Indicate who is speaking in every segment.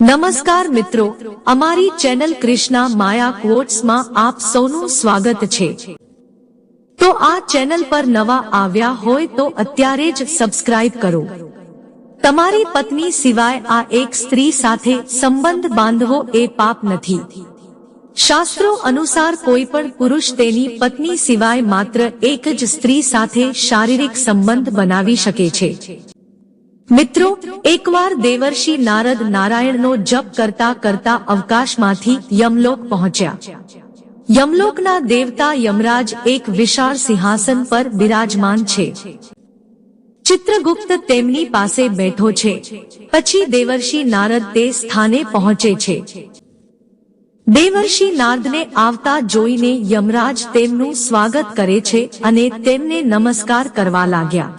Speaker 1: નમસ્કાર મિત્રો, અમારી ચેનલ કૃષ્ણા માયા ક્વોટ્સમાં આપ સૌનું સ્વાગત છે. તો આ ચેનલ પર નવા આવ્યા હોય તો અત્યારે જ સબસ્ક્રાઇબ કરો. તમારી પત્ની સિવાય આ એક સ્ત્રી સાથે સંબંધ બાંધવો એ પાપ નથી. શાસ્ત્રો અનુસાર કોઈ પણ પુરુષ તેની પત્ની સિવાય માત્ર એક જ સ્ત્રી સાથે શારીરિક સંબંધ બનાવી શકે છે. મિત્રો, એકવાર દેવર્ષિ નારદ નારાયણનો જપ કરતા કરતા અવકાશમાંથી યમલોક પહોંચ્યા. યમલોકના દેવતા યમરાજ એક વિશાળ સિંહાસન પર બિરાજમાન છે. ચિત્રગુપ્ત તેમની પાસે બેઠો છે. પછી દેવર્ષિ નારદ તે સ્થાને પહોંચે છે. દેવર્ષિ નારદને આવતા જોઈને યમરાજ તેમનું સ્વાગત કરે છે અને તેમને નમસ્કાર કરવા લાગ્યા.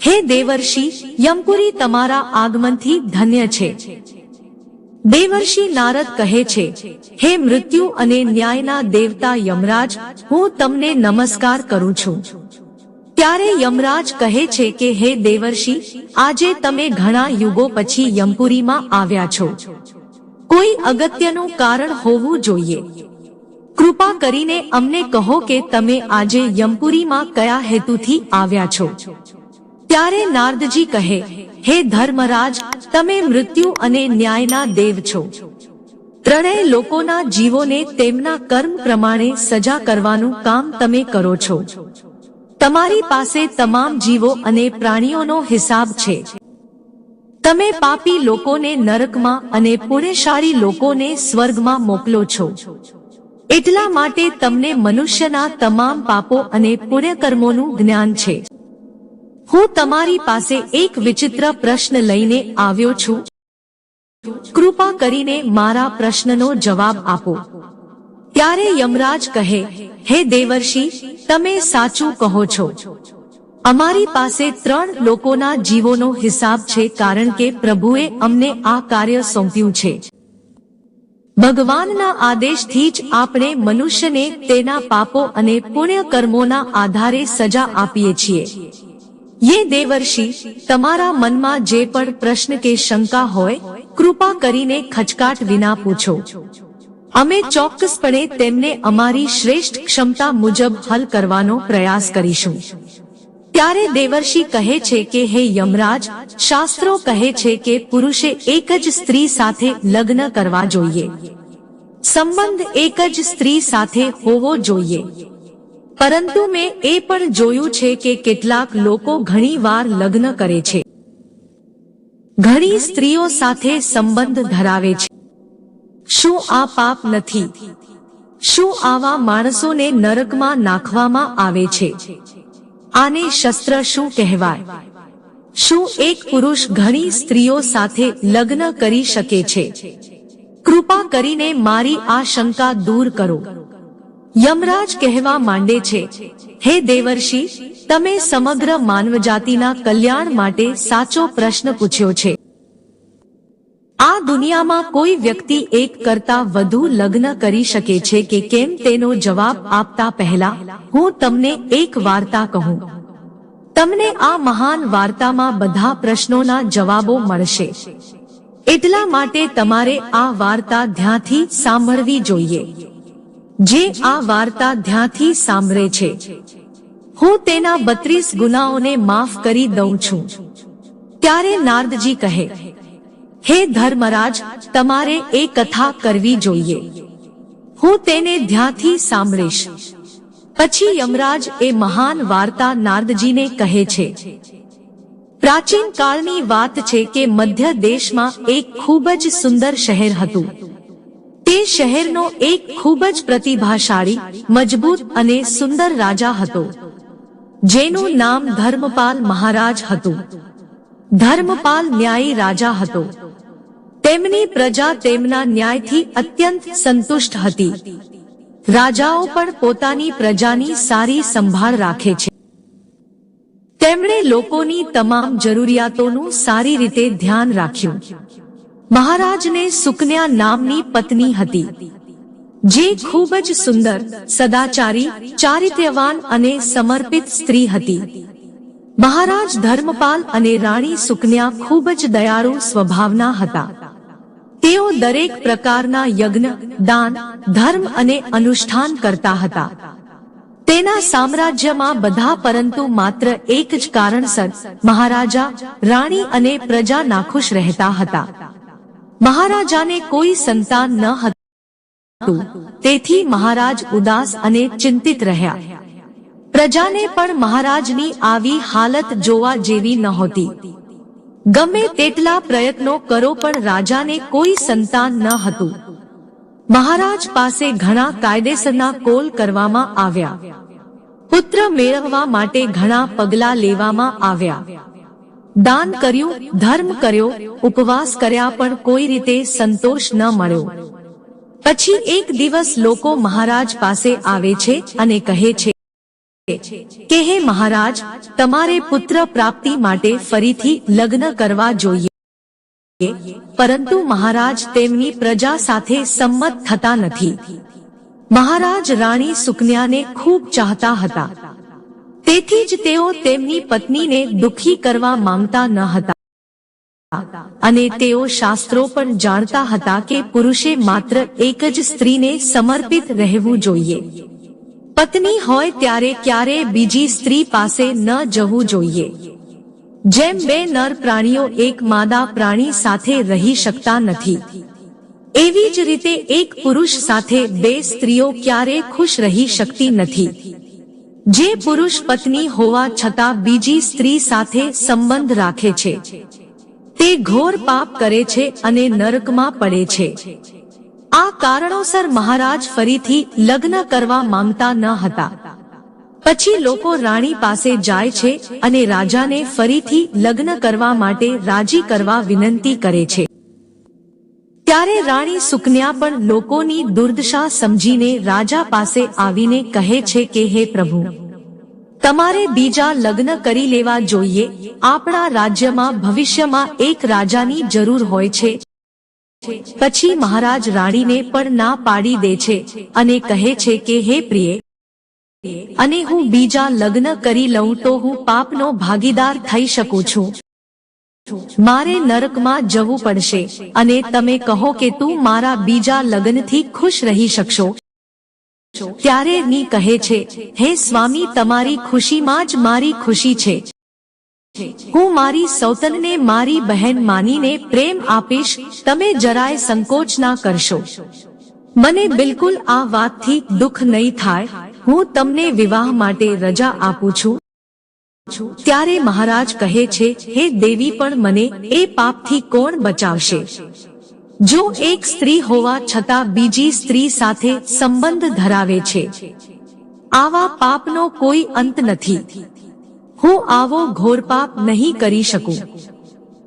Speaker 1: હે દેવર્ષિ યમપુરી તમારા આગમનથી ધન્ય છે. દેવર્ષિ નારદ કહે છે, હે મૃત્યુ અને ન્યાયના દેવતા યમરાજ, હું તમને નમસ્કાર કરું છું. ત્યારે યમરાજ કહે છે કે, હે દેવર્ષિ, આજે તમે ઘણા યુગો પછી યમપુરીમાં આવ્યા છો. કોઈ અગત્યનું કારણ હોવું જોઈએ. કૃપા કરીને અમને કહો કે તમે આજે યમપુરીમાં કયા હેતુથી આવ્યા છો. ત્યારે નારદજી કહે, હે ધર્મરાજ, તમે મૃત્યુ અને ન્યાયના દેવ છો. ત્રણેય લોકોના જીવોને તેમના કર્મ પ્રમાણે સજા કરવાનું કામ તમે કરો છો. તમારી પાસે તમામ જીવો અને પ્રાણીઓનો હિસાબ છે. તમે પાપી લોકોને નરકમાં અને પુણ્યશાળી લોકોને સ્વર્ગમાં મોકલો છો. એટલા માટે તમને મનુષ્યના તમામ પાપો અને પુણ્યકર્મોનું જ્ઞાન છે. હું તમારી પાસે એક વિચિત્ર પ્રશ્ન લઈને આવ્યો છું. કૃપા કરીને મારા પ્રશ્નનો જવાબ આપો. ત્યારે યમરાજ કહે, હે દેવર્ષિ, તમે સાચું કહો છો. અમારી પાસે ત્રણ લોકોના જીવોનો હિસાબ છે કારણ કે પ્રભુએ અમને આ કાર્ય સોંપ્યું છે. ભગવાનના આદેશથી જ આપણે મનુષ્યને તેના પાપો અને પુણ્ય કર્મોના આધારે સજા આપીએ છીએ. યે દેવર્ષિ તમારા મનમાં જે પણ પ્રશ્ન કે શંકા હોય કૃપા કરીને ખચકાટ વિના પૂછો અમે ચોક્કસપણે તેમને અમારી શ્રેષ્ઠ ક્ષમતા મુજબ હલ કરવાનો પ્રયાસ કરીશું ત્યારે દેવર્ષિ કહે છે કે હે યમરાજ શાસ્ત્રો કહે છે કે પુરુષે એક જ સ્ત્રી સાથે લગ્ન કરવા જોઈએ સંબંધ એક જ સ્ત્રી સાથે હોવો જોઈએ પરંતુ મેં એ પણ જોયું છે કે કેટલાક લોકો ઘણી વાર લગ્ન કરે છે. ઘણી સ્ત્રીઓ સાથે સંબંધ ધરાવે છે. શું આ પાપ નથી? શું આવા માણસોને નરકમાં નાખવામાં આવે છે? આને શસ્ત્ર શું કહેવાય? શું એક પુરુષ ઘણી સ્ત્રીઓ સાથે લગ્ન કરી શકે છે? કૃપા કરીને મારી આ શંકા દૂર કરો. યમરાજ કહેવા માંડે છે, હે દેવર્ષિ, તમે સમગ્ર માનવજાતિના કલ્યાણ માટે સાચો પ્રશ્ન પૂછ્યો છે. આ દુનિયામાં કોઈ વ્યક્તિ એક કરતા વધુ લગ્ન કરી શકે છે કે કેમ તેનો જવાબ આપતા પહેલા હું તમને એક વાર્તા કહું. તમને આ મહાન વાર્તામાં બધા પ્રશ્નોના જવાબો મળશે. એટલા માટે તમારે આ વાર્તા ધ્યાનથી સાંભળવી જોઈએ. જે આ વાર્તા ધ્યાંથી સાંભળે છે. હું તેના બત્રીસ ગુનાઓને માફ કરી દઉં છું. ત્યારે નારદજી કહે, હે ધર્મરાજ, તમારે એ કથા કરવી જોઈએ. હું તેને ધ્યાંથી સાંભળીશ. પછી યમરાજ એ મહાન વાર્તા નારદજીને કહે છે, પ્રાચીન કાળની વાત છે કે મધ્ય દેશમાં એક ખૂબ જ સુંદર શહેર હતું. તે શહેરનો એક ખૂબ જ પ્રતિભાશાળી, મજબૂત અને સુંદર રાજા હતો, જેનું નામ ધર્મપાલ મહારાજ હતું. ધર્મપાલ ન્યાયી રાજા હતો. તેમની પ્રજા તેમના ન્યાયથી અત્યંત સંતુષ્ટ હતી. રાજાઓ પણ પોતાની પ્રજાની સારી સંભાળ રાખે છે. તેમણે લોકોની તમામ જરૂરિયાતોનું સારી રીતે ધ્યાન રાખ્યું. મહારાજને સુકન્યા નામની પત્ની હતી. જે ખૂબ જ સુંદર, સદાચારી, ચારિત્ર્યવાન અને સમર્પિત સ્ત્રી હતી. મહારાજ ધર્મપાલ અને રાણી સુકન્યા ખૂબ જ દયાળુ સ્વભાવના હતા. તેઓ દરેક પ્રકારના યજ્ઞ, દાન, ધર્મ અને અનુષ્ઠાન કરતા હતા. તેના સામ્રાજ્યમાં બધા પરંતુ માત્ર એક જ કારણસર મહારાજા, રાણી અને પ્રજા નાખુશ રહેતા હતા. મહારાજાને કોઈ સંતાન ન હતું. તેથી મહારાજ ઉદાસ અને ચિંતિત રહ્યા. પ્રજાને પણ મહારાજની આવી હાલત જોવા જેવી નહોતી ગમે તેટલા પ્રયત્નો કરો પણ રાજાને કોઈ સંતાન ન હતું. મહારાજ પાસે ઘણા કાયદેસરના કોલ કરવામાં આવ્યા. પુત્ર મેળવવા માટે ઘણા પગલા લેવામાં આવ્યા. દાન કર્યું, ધર્મ કર્યો, ઉપવાસ કર્યા પણ કોઈ રીતે સંતોષ ન મળ્યો. પછી એક દિવસ લોકો મહારાજ પાસે આવે છે અને કહે છે, કે હે મહારાજ, તમારે પુત્ર પ્રાપ્તિ માટે ફરીથી લગ્ન કરવા જોઈએ. પરંતુ મહારાજ તેમની પ્રજા સાથે સંમત થતા નથી. મહારાજ રાણી સુકન્યાને ખૂબ ચાહતા હતા. તેથી જ તેઓ તેમની પત્નીને દુખી કરવા માંગતા ન હતા. અને તેઓ શાસ્ત્રો પણ જાણતા હતા કે પુરુષે માત્ર એક જ સ્ત્રીને સમર્પિત રહેવું જોઈએ. પત્ની હોય ત્યારે ક્યારે બીજી સ્ત્રી પાસે ન જવું જોઈએ. જેમ બે નર પ્રાણીઓ એક માદા પ્રાણી સાથે રહી શકતા નથી. એવી જ રીતે એક પુરુષ સાથે બે સ્ત્રીઓ ક્યારે ખુશ રહી શકતી નથી. જે પુરુષ પત્ની હોવા છતાં બીજી સ્ત્રી સાથે સંબંધ રાખે છે. તે ઘોર પાપ કરે છે અને નરકમાં પડે છે. આ કારણોસર મહારાજ ફરીથી લગ્ન કરવા માંગતા ન હતા. પછી લોકો રાણી પાસે જાય છે અને રાજાને ફરીથી લગ્ન કરવા માટે રાજી કરવા વિનંતી કરે છે. ત્યારે રાણી સુકન્યા પણ લોકોની દુર્દશા સમજીને રાજા પાસે આવીને કહે છે કે, હે પ્રભુ, તમારે બીજા લગ્ન કરી લેવા જોઈએ. આપણા રાજ્યમાં ભવિષ્યમાં એક રાજાની જરૂર હોય છે. પછી મહારાજ રાણીને પણ ના પાડી દે છે અને કહે છે કે, હે પ્રિય, અને હું બીજા લગ્ન કરી લઉં તો હું પાપનો ભાગીદાર થઈ શકું છું. મારે નરકમાં જવું પડશે અને તમે કહો કે તું મારા બીજા લગ્નથી ખુશ રહી શકશો. ત્યારે ની કહે છે, હે સ્વામી, તમારી ખુશીમાં જ મારી ખુશી છે. હું મારી સૌતનને મારી બહેન માનીને પ્રેમ આપીશ, તમે જરાય સંકોચ ના કરશો. મને બિલકુલ આ વાતથી દુઃખ નહીં થાય. હું તમને વિવાહ માટે રજા આપું ત્યારે મહારાજ કહે છે, હે દેવી પણ મને એ પાપથી કોણ બચાવશે? જો એક સ્ત્રી હોવા છતાં બીજી સ્ત્રી સાથે સંબંધ ધરાવે છે, આવા પાપનો કોઈ અંત નથી. હું આવો ઘોર પાપ નહીં કરી શકું.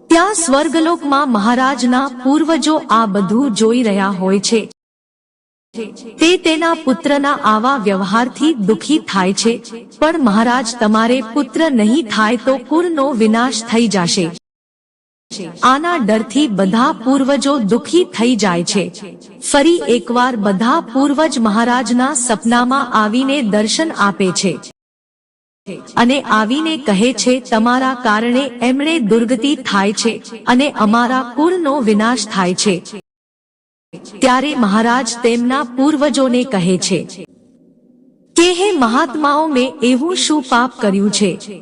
Speaker 1: ત્યાં સ્વર્ગલોકમાં મહારાજના પૂર્વજો આ બધું જોઈ રહ્યા હોય છે. તે તેના પુત્રના આવા વ્યવહારથી દુખી થાય છે. પણ મહારાજ, તમારે પુત્ર નહીં થાય તો કુળનો વિનાશ થઈ જશે. આના ડરથી બધા પૂર્વજો દુખી થઈ જાય છે. ફરી એકવાર બધા પૂર્વજ મહારાજના સપનામાં આવીને દર્શન આપે છે. અને આવીને કહે છે, તમારા કારણે એમણે દુર્ગતિ થાય છે અને અમારા કુળનો વિનાશ થાય છે. ત્યારે મહારાજ તેમના પૂર્વજોને કહે છે, કે હે મહાત્માઓ, મેં એવું શું પાપ કર્યું છે?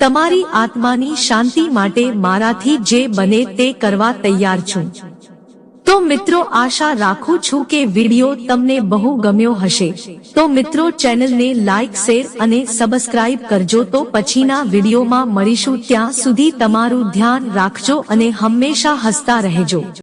Speaker 1: તમારી આત્માની શાંતિ માટે મારાથી જે બને તે કરવા તૈયાર છું. તો મિત્રો, આશા રાખું છું કે વિડિયો તમને બહુ ગમ્યો હશે. તો મિત્રો, ચેનલને લાઇક શેર અને સબસ્ક્રાઇબ કરજો. તો પછીના વિડીયોમાં મળીશું. ત્યાં સુધી તમારું ધ્યાન રાખજો અને હંમેશા હસતા રહેજો.